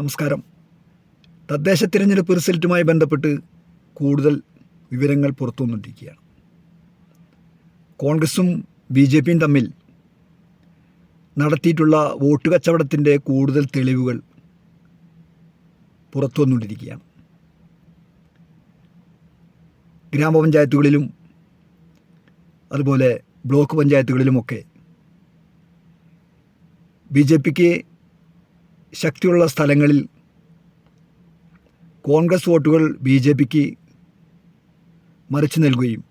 നമസ്കാരം. തദ്ദേശ തിരഞ്ഞെടുപ്പ് റിസൾട്ടുമായി ബന്ധപ്പെട്ട് കൂടുതൽ വിവരങ്ങൾ പുറത്തു വന്നുകൊണ്ടിരിക്കുകയാണ് കോൺഗ്രസും ബി ജെ പിയും തമ്മിൽ നടത്തിയിട്ടുള്ള വോട്ട് കച്ചവടത്തിന്റെ കൂടുതൽ തെളിവുകൾ പുറത്തു വന്നുകൊണ്ടിരിക്കുകയാണ് ഗ്രാമപഞ്ചായത്തുകളിലും അതുപോലെ ബ്ലോക്ക് പഞ്ചായത്തുകളിലുമൊക്കെ ബി ജെ പിക്ക് ശക്തിയുള്ള സ്ഥലങ്ങളിൽ കോൺഗ്രസ് വോട്ടുകൾ ബി ജെ പിക്ക് മറിച്ചു നൽകുകയും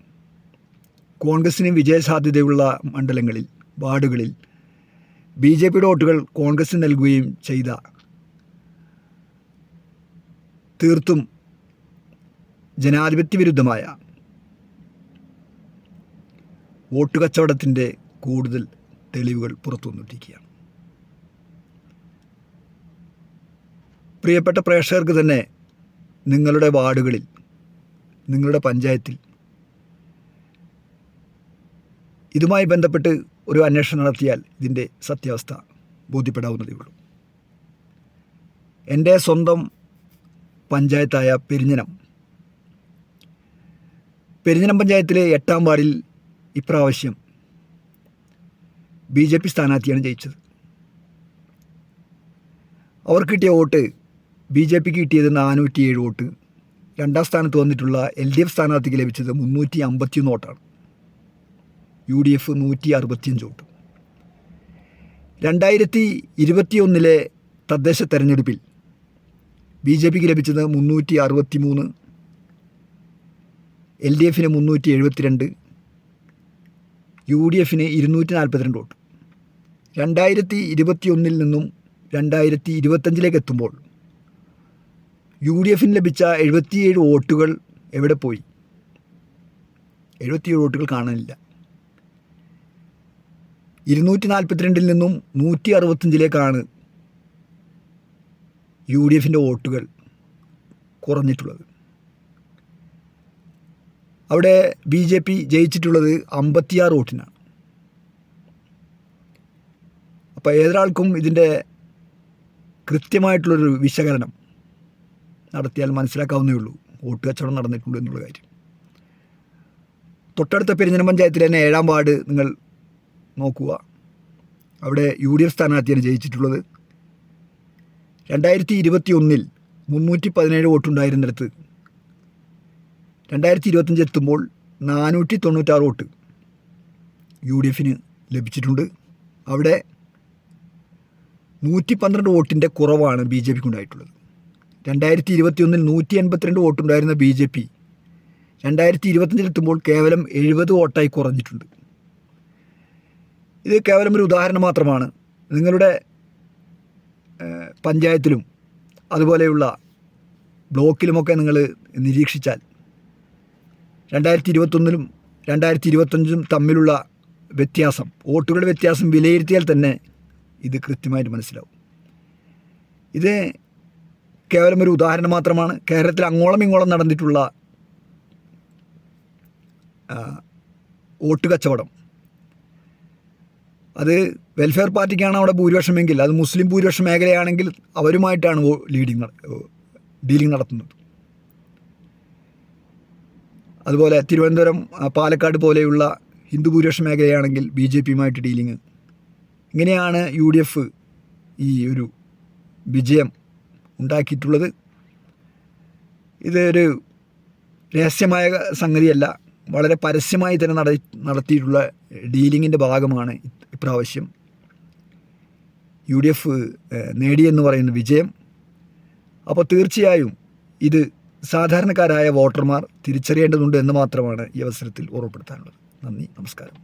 കോൺഗ്രസിന് വിജയസാധ്യതയുള്ള മണ്ഡലങ്ങളിൽ വാർഡുകളിൽ ബി ജെ പിയുടെ വോട്ടുകൾ കോൺഗ്രസ് നൽകുകയും ചെയ്ത തീർത്തും ജനാധിപത്യ വിരുദ്ധമായ വോട്ട് കച്ചവടത്തിന്റെ കൂടുതൽ തെളിവുകൾ പുറത്തു പ്രിയപ്പെട്ട പ്രേക്ഷകർക്ക് തന്നെ നിങ്ങളുടെ വാർഡുകളിൽ നിങ്ങളുടെ പഞ്ചായത്തിൽ ഇതുമായി ബന്ധപ്പെട്ട് ഒരു അന്വേഷണം നടത്തിയാൽ ഇതിന്റെ സത്യാവസ്ഥ ബോധ്യപ്പെടാവുന്നതേ ഉള്ളൂ. എന്റെ സ്വന്തം പഞ്ചായത്തായ പെരിഞ്ഞനം. പെരിഞ്ഞനം പഞ്ചായത്തിലെ എട്ടാം വാർഡിൽ ഇപ്രാവശ്യം ബി ജെ പി സ്ഥാനാർത്ഥിയാണ് ജയിച്ചത്. അവർക്ക് കിട്ടിയ വോട്ട് ബി ജെ പിക്ക് കിട്ടിയത് നാനൂറ്റിയേഴ് വോട്ട്. രണ്ടാം സ്ഥാനത്ത് വന്നിട്ടുള്ള എൽ ഡി എഫ് സ്ഥാനാർത്ഥിക്ക് ലഭിച്ചത് മുന്നൂറ്റി അമ്പത്തിയൊന്ന് വോട്ടാണ്. യു ഡി എഫ് നൂറ്റി അറുപത്തിയഞ്ച് വോട്ട്. രണ്ടായിരത്തി ഇരുപത്തിയൊന്നിലെ തദ്ദേശ തെരഞ്ഞെടുപ്പിൽ ബി ജെ പിക്ക് ലഭിച്ചത് മുന്നൂറ്റി അറുപത്തി മൂന്ന് എൽ ഡി എഫിന് മുന്നൂറ്റി എഴുപത്തിരണ്ട് യു ഡി എഫിന് ഇരുന്നൂറ്റി നാൽപ്പത്തിരണ്ട് വോട്ട്. രണ്ടായിരത്തി ഇരുപത്തിയൊന്നിൽ നിന്നും രണ്ടായിരത്തി ഇരുപത്തഞ്ചിലേക്ക് എത്തുമ്പോൾ യു ഡി എഫിന് ലഭിച്ച എഴുപത്തിയേഴ് വോട്ടുകൾ എവിടെ പോയി? എഴുപത്തിയേഴ് വോട്ടുകൾ കാണാനില്ല. ഇരുന്നൂറ്റി നാൽപ്പത്തിരണ്ടിൽ നിന്നും നൂറ്റി അറുപത്തഞ്ചിലേക്കാണ് യു ഡി എഫിന്റെ വോട്ടുകൾ കുറഞ്ഞിട്ടുള്ളത്. അവിടെ ബി ജെ പി ജയിച്ചിട്ടുള്ളത് അമ്പത്തിയാറ് വോട്ടിനാണ്. അപ്പോൾ ഏതൊരാൾക്കും ഇതിന്റെ കൃത്യമായിട്ടുള്ളൊരു വിശകലനം നടത്തിയാൽ മനസ്സിലാക്കാവുന്നേ ഉള്ളൂ വോട്ട് കച്ചവടം നടന്നിട്ടുണ്ട് എന്നുള്ള കാര്യം. തൊട്ടടുത്ത പെരിഞ്ഞനം പഞ്ചായത്തിലെ തന്നെ ഏഴാം വാർഡ് നിങ്ങൾ നോക്കുക. അവിടെ യു ഡി എഫ് സ്ഥാനാർത്ഥിയാണ് ജയിച്ചിട്ടുള്ളത്. രണ്ടായിരത്തി ഇരുപത്തി ഒന്നിൽ മുന്നൂറ്റി പതിനേഴ് വോട്ടുണ്ടായിരുന്നിടത്ത് രണ്ടായിരത്തി ഇരുപത്തഞ്ച് എത്തുമ്പോൾ നാനൂറ്റി തൊണ്ണൂറ്റാറ് വോട്ട് യു ഡി എഫിന് ലഭിച്ചിട്ടുണ്ട്. അവിടെ നൂറ്റി പന്ത്രണ്ട് വോട്ടിന്റെ കുറവാണ് ബി ജെ പിക്ക് ഉണ്ടായിട്ടുള്ളത് രണ്ടായിരത്തി ഇരുപത്തി ഒന്നിൽ നൂറ്റി എൺപത്തിരണ്ട് വോട്ടുണ്ടായിരുന്ന ബി ജെ പി. രണ്ടായിരത്തി ഇരുപത്തഞ്ചിലെത്തുമ്പോൾ കേവലം എഴുപത് വോട്ടായി കുറഞ്ഞിട്ടുണ്ട്. ഇത് കേവലം ഒരു ഉദാഹരണം മാത്രമാണ്. നിങ്ങളുടെ പഞ്ചായത്തിലും അതുപോലെയുള്ള ബ്ലോക്കിലുമൊക്കെ നിങ്ങൾ നിരീക്ഷിച്ചാൽ രണ്ടായിരത്തി ഇരുപത്തൊന്നിലും രണ്ടായിരത്തി ഇരുപത്തഞ്ചും തമ്മിലുള്ള വ്യത്യാസം വോട്ടുകളുടെ വ്യത്യാസം വിലയിരുത്തിയാൽ തന്നെ ഇത് കൃത്യമായിട്ട് മനസ്സിലാവും. ഇത് കേവലം ഒരു ഉദാഹരണം മാത്രമാണ്. കേരളത്തിൽ അങ്ങോളം ഇങ്ങോളം നടന്നിട്ടുള്ള വോട്ട് കച്ചവടം. അത് വെൽഫെയർ പാർട്ടിക്കാണ് അവിടെ ഭൂരിപക്ഷമെങ്കിൽ അത് മുസ്ലിം ഭൂരിപക്ഷ മേഖലയാണെങ്കിൽ അവരുമായിട്ടാണ് ലീഡിങ് ഡീലിംഗ് നടത്തുന്നത്. അതുപോലെ തിരുവനന്തപുരം പാലക്കാട് പോലെയുള്ള ഹിന്ദു ഭൂരിപക്ഷ മേഖലയാണെങ്കിൽ ബി ജെ പിയുമായിട്ട് ഡീലിങ് ഇങ്ങനെയാണ് യു ഡി എഫ് ഈ ഒരു വിജയം ഉണ്ടാക്കിയിട്ടുള്ളത്. ഇതൊരു രഹസ്യമായ സംഗതിയല്ല. വളരെ പരസ്യമായി തന്നെ നട നടത്തിയിട്ടുള്ള ഡീലിങ്ങിന്റെ ഭാഗമാണ് ഇപ്രാവശ്യം യു ഡി എഫ് നേടിയെന്ന് പറയുന്ന വിജയം. അപ്പോൾ തീർച്ചയായും ഇത് സാധാരണക്കാരായ വോട്ടർമാർ തിരിച്ചറിയേണ്ടതുണ്ട് എന്ന് മാത്രമാണ് ഈ അവസരത്തിൽ ഓർമ്മപ്പെടുത്താനുള്ളത്. നന്ദി നമസ്കാരം.